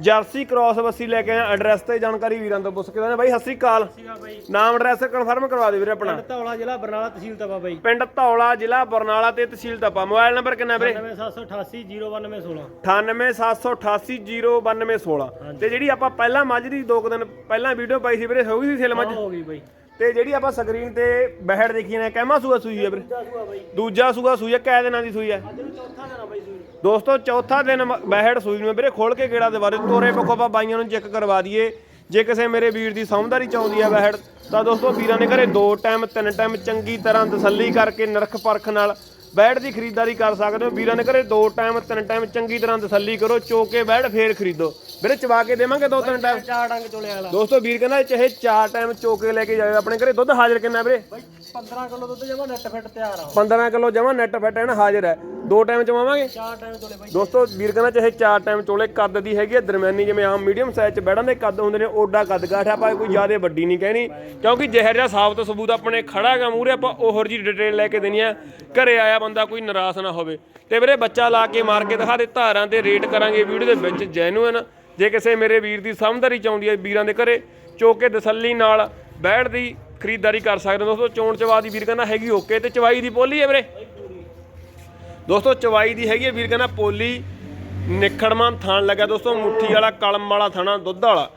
Jersey cross ਬੱਸੀ ਲੈ ਕੇ ਆਏ address ਤੇ ਜਾਣਕਾਰੀ ਵੀਰਾਂ ਤੋਂ ਪੁੱਛ ਕੇ ਦਿੰਦੇ ਬਾਈ ਸਤਿ ਸ੍ਰੀ ਅਕਾਲ। ਸੀਗਾ ਬਾਈ। ਨਾਮ ਐਡਰੈਸ ਕਨਫਰਮ ਕਰਵਾ ਦਿਓ ਵੀਰੇ ਆਪਣਾ। ਧੌਲਾ ਜ਼ਿਲ੍ਹਾ ਬਰਨਾਲਾ ਤਹਿਸੀਲ ਤਵਾ ਬਾਈ। ਪਿੰਡ ਧੌਲਾ ਜ਼ਿਲ੍ਹਾ ਬਰਨਾਲਾ ਤੇ ਤਹਿਸੀਲ ਤਪਾ ਮੋਬਾਈਲ ਨੰਬਰ ਕਿੰਨਾ ਵੀਰੇ? 9778809216 9878809216 ਤੇ ਜਿਹੜੀ ਆਪਾਂ ਪਹਿਲਾਂ ਮੱਝ ਦੀ ਦੋ ਕੁ ਦਿਨ ਪਹਿਲਾਂ ਵੀਡੀਓ ਪਾਈ ਸੀ ਵੀਰੇ ਹੋ ਗਈ ਸੀ ਸੇਲ ਮੱਝ? ਹੋ ਗਈ ਬਾਈ। ਤੇ ਜਿਹੜੀ ਆਪਾਂ ਸਕਰੀਨ ਤੇ ਬਹਿੜ ਦੇਖੀ ਨੇ ਕਹਿਮਾ ਸੂਆ ਸੂਈ ਹੈ ਵੀਰੇ? ਦੂਜਾ ਬਾਈ। ਦੂਜਾ ਸੂਆ ਸੂਈ ਹੈ ਕੈ ਦਿਨਾਂ ਦੀ ਸੂਈ ਹੈ ਅੱਜ ਨੂੰ ਚੌਥਾ ਦਿਨ ਆ ਬਾਈ ਸੂਈ ਦੋਸਤੋ ਚੌਥਾ ਦਿਨ ਬਹਿੜ ਸੂਈ ਨੂੰ ਵੀਰੇ ਖੋਲ ਕੇ ਗੇੜਾ ਦੇ ਬਾਰੇ ਤੋਰੇ ਪੱਖੋਂ ਆਪਾਂ ਬਾਈਆਂ ਨੂੰ ਚੈੱਕ ਕਰਵਾ ਦਈਏ। ਜੇ ਕਿਸੇ ਮੇਰੇ ਵੀਰ ਦੀ ਸਮਝਦਾਰੀ ਚਾਹੁੰਦੀ ਹੈ ਬਹਿੜ ਤਾਂ ਦੋਸਤੋ ਵੀਰਾਂ ਨੇ ਘਰੇ ਦੋ ਟਾਈਮ ਤਿੰਨ ਟਾਈਮ ਚੰਗੀ ਤਰ੍ਹਾਂ ਤਸੱਲੀ ਕਰਕੇ ਨਰਖ ਪਰਖ ਨਾਲ ਬੈੜ ਦੀ ਖਰੀਦਦਾਰੀ ਕਰ ਸਕਦੇ ਹੋ। ਵੀਰਾਂ ਨੇ ਘਰੇ ਦੋ ਟਾਈਮ ਤਿੰਨ ਟਾਈਮ ਚੰਗੀ ਤਰ੍ਹਾਂ ਤਸੱਲੀ ਕਰੋ ਚੋਕੇ ਬੈੜ ਫੇਰ ਖਰੀਦੋ। ਵੀਰੇ ਚਵਾ ਕੇ ਦੇਵਾਂਗੇ ਦੋ ਤਿੰਨ ਟਾਈਮ ਚਾਰ ਡੰਗ ਚੋਲੇ ਵਾਲਾ। ਦੋਸਤੋ ਵੀਰ ਕਹਿੰਦਾ ਚਾਹੇ ਚਾਰ ਟਾਈਮ ਚੋਕੇ ਲੈ ਕੇ ਜਾਓ ਆਪਣੇ ਘਰੇ। ਦੁੱਧ ਹਾਜ਼ਰ ਕਿੰਨਾ ਵੀਰੇ? ਬਾਈ 15 ਕਿਲੋ ਦੁੱਧ ਜਮਾ ਨੈਟ ਫਿੱਟ ਤਿਆਰ ਆ। 15 ਕਿਲੋ ਜਮਾ ਨੈਟ ਫੈਟ ਐਨ ਹਾਜ਼ਰ ਹੈ ਦੋ ਟਾਈਮ ਚਵਾਵਾਂਗੇ? ਚਾਰ ਟਾਈਮ ਚੋਲੇ ਬਾਈ। ਦੋਸਤੋ ਵੀਰ ਕਹਿੰਦਾ ਚਾਹੇ ਚਾਰ ਟਾਈਮ ਚੋਲੇ ਕੱਦ ਦੀ ਹੈਗੀ ਹੈ ਦਰਮਿਆਨੀ ਜਿਵੇਂ ਆਮ ਮੀਡੀਅਮ ਸਾਈਜ਼ ਚ ਬੈੜਾਂ ਦੇ ਕੱਦ ਹੁੰਦੇ ਨੇ ਓਡਾ ਕੱਦ ਕਾਠ ਆ, ਆਪਾਂ ਕੋਈ ਜ਼ਿਆਦਾ ਵੱਡੀ ਨਹੀਂ ਕਹਿਣੀ। ਕਿਉਂਕਿ ਜ਼ਹਿਰ ਜਿਹਾ ਸਾਬਤ ਸਬੂਤ ਆਪਣੇ ਖੜਾ ਹੈਗਾ ਮੂਹਰੇ ਆਪਾਂ ਉਹੋ ਜੀ ਡਿਟੇਲ ਲੈ ਕੇ ਦੇਣੀ ਆ। ਘਰੇ ਆਇਆ ਬੰਦਾ ਕੋਈ ਨਿਰਾਸ਼ ਨਾ ਹੋਵੇ। ਤੇ ਵੀਰੇ ਬੱਚਾ ਲਾ ਕੇ ਮਾਰ ਕੇ ਦਿਖਾ ਦੇ ਧਾਰਾਂ ਤੇ ਰੇਟ ਕਰਾਂਗੇ ਵੀਡੀਓ ਦੇ ਵਿੱਚ ਜੈਨੂਇਨ ਜੇ ਕਿਸੇ ਮੇਰੇ ਵੀਰ ਦੀ ਸਮਝਦਾਰੀ ਚਾਹੁੰਦੀ ਹੈ ਵੀਰਾਂ ਦੇ ਘਰੇ, ਚੋਕੇ ਦਸੱਲੀ ਨਾਲ ਬੈੜ ਦੀ ਖਰੀਦਦਾਰੀ ਕਰ ਸਕਦੇ ਹੋ। ਦੋਸਤੋ, ਚੋਣ ਚਵਾ ਦੀ ਵੀਰ ਕਹਿੰਦਾ ਹੈਗੀ ਓਕੇ ਤੇ ਚਵਾਈ ਦੀ ਪੋਲੀ ਹੈ ਵੀਰੇ? ਦੋਸਤੋ, ਚਵਾਈ ਦੀ ਹੈਗੀ ਹੈ ਵੀਰ ਕਹਿੰਦਾ ਪੋਲੀ ਨਿਖੜਮਾਂ ਥਾਣ ਲੱਗਾ ਦੋਸਤੋ, ਮੁੱਠੀ ਵਾਲਾ, ਕਲਮ ਵਾਲਾ ਥਾਣਾ, ਦੁੱਧ ਵਾਲਾ।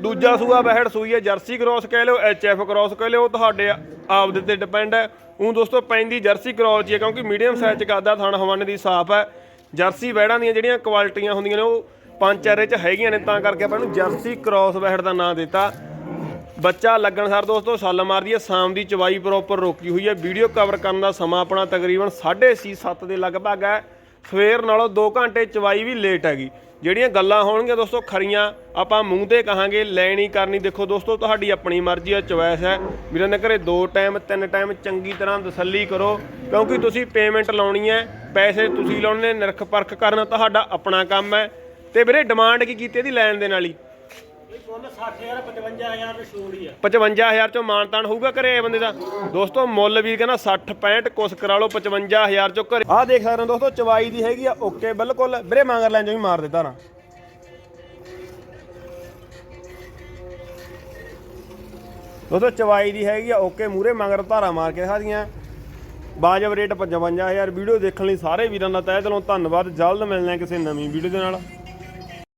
ਦੂਜਾ ਸੂਆ ਬਹਿੜ ਸੂਈ ਹੈ, ਜਰਸੀ ਕ੍ਰੋਸ ਕਹਿ ਲਿਓ ਐਚਐਫ ਕ੍ਰੋਸ ਕਹਿ ਲਿਓ ਤੁਹਾਡੇ ਆਪ ਦੇ ਤੇ ਡਿਪੈਂਡ ਹੈ। ਉਹ ਦੋਸਤੋ, ਪੈਂਦੀ ਜਰਸੀ ਕ੍ਰੋਸ ਹੀ ਹੈ, ਕਿਉਂਕਿ ਮੀਡੀਅਮ ਸਾਈਜ਼ ਚ ਕਰਦਾ, ਥਣ ਹਵਾਨੇ ਦੀ ਸਾਫ਼ ਹੈ। ਜਰਸੀ ਬਹਿੜਾਂ ਦੀਆਂ ਜਿਹੜੀਆਂ ਕੁਆਲਿਟੀਆਂ ਹੁੰਦੀਆਂ ਨੇ, ਉਹ ਪੰਜ ਚਾਰੇ ਚ ਹੈਗੀਆਂ ਨੇ, ਤਾਂ ਕਰਕੇ ਆਪਾਂ ਇਹਨੂੰ ਜਰਸੀ ਕ੍ਰੋਸ ਬਹਿੜ ਦਾ ਨਾਂ ਦਿੱਤਾ। ਬੱਚਾ ਲੱਗਣ ਸਾਰ ਦੋਸਤੋ, ਸੱਲ ਮਾਰਦੀ ਹੈ, ਸ਼ਾਮ ਦੀ ਚਵਾਈ ਪ੍ਰੋਪਰ ਰੋਕੀ ਹੋਈ ਹੈ। ਵੀਡੀਓ ਕਵਰ ਕਰਨ ਦਾ ਸਮਾਂ ਆਪਣਾ ਤਕਰੀਬਨ 6:30 7 ਦੇ ਲਗਭਗ ਹੈ। ਸਵੇਰ ਨਾਲੋਂ 2 ਘੰਟੇ ਚਵਾਈ ਵੀ ਲੇਟ ਹੈਗੀ। ਜਿਹੜੀਆਂ ਗੱਲਾਂ ਹੋਣਗੀਆਂ ਦੋਸਤੋ, ਖਰੀਆਂ ਆਪਾਂ ਮੂੰਹ ਤੇ ਕਹਾਂਗੇ, ਲੈਣੀ ਕਰਨੀ ਦੇਖੋ ਦੋਸਤੋ, ਤੁਹਾਡੀ ਆਪਣੀ ਮਰਜ਼ੀ ਹੈ ਚੁਆਇਸ ਹੈ। ਵੀਰਾਂ ਦੇ ਘਰੇ ਦੋ ਟਾਈਮ ਤਿੰਨ ਟਾਈਮ ਚੰਗੀ ਤਰ੍ਹਾਂ ਤਸੱਲੀ ਕਰੋ, ਕਿਉਂਕਿ ਤੁਸੀਂ ਪੇਮੈਂਟ ਲਾਉਣੀ ਹੈ, ਪੈਸੇ ਤੁਸੀਂ ਲਾਉਣੇ ਨੇ, ਨਿਰਖ ਪਰਖ ਕਰਨਾ, ਤੁਹਾਡਾ ਆਪਣਾ ਕੰਮ ਹੈ। ਤੇ ਵੀਰੇ ਡਿਮਾਂਡ ਕੀ ਕੀਤੀ ਇਹਦੀ ਲੈਣ ਦੇ ਨਾਲ ਹੀ ਮੁੱਲ 60000 55000 ਤੇ ਛੋੜ ਹੀ ਆ। 55000 ਚੋਂ ਮਾਨਤਾਨ ਹੋਊਗਾ ਘਰੇ ਇਹ ਬੰਦੇ ਦਾ? ਦੋਸਤੋ ਮੁੱਲ ਵੀਰ ਕਹਿੰਦਾ 60 65 ਕੁਸ ਕਰਾ ਲਓ 55000 ਚੋਂ ਘਰੇ। ਆਹ ਦੇਖ ਸਕਦੇ ਹੋ ਦੋਸਤੋ ਚਵਾਈ ਦੀ ਹੈਗੀ ਆ ਓਕੇ ਬਿਲਕੁਲ। ਵੀਰੇ ਮੰਗਰ ਲੈਣ ਚੋਂ ਵੀ ਮਾਰ ਦਿੱਤਾ ਨਾ। ਦੋਸਤੋ ਚਵਾਈ ਦੀ ਹੈਗੀ ਆ ਓਕੇ ਮੂਰੇ ਮੰਗਰ ਧਾਰਾ ਮਾਰ ਕੇ ਦਿਖਾ ਦੀਆਂ ਬਾਜਬ ਰੇਟ 55000 ਵੀਡੀਓ ਦੇਖਣ ਲਈ ਸਾਰੇ ਵੀਰਾਂ ਦਾ ਤਹਿ ਦਿਲੋਂ ਧੰਨਵਾਦ। ਜਲਦ ਮਿਲਣਾ ਕਿਸੇ ਨਵੀਂ ਵੀਡੀਓ ਦੇ ਨਾਲ।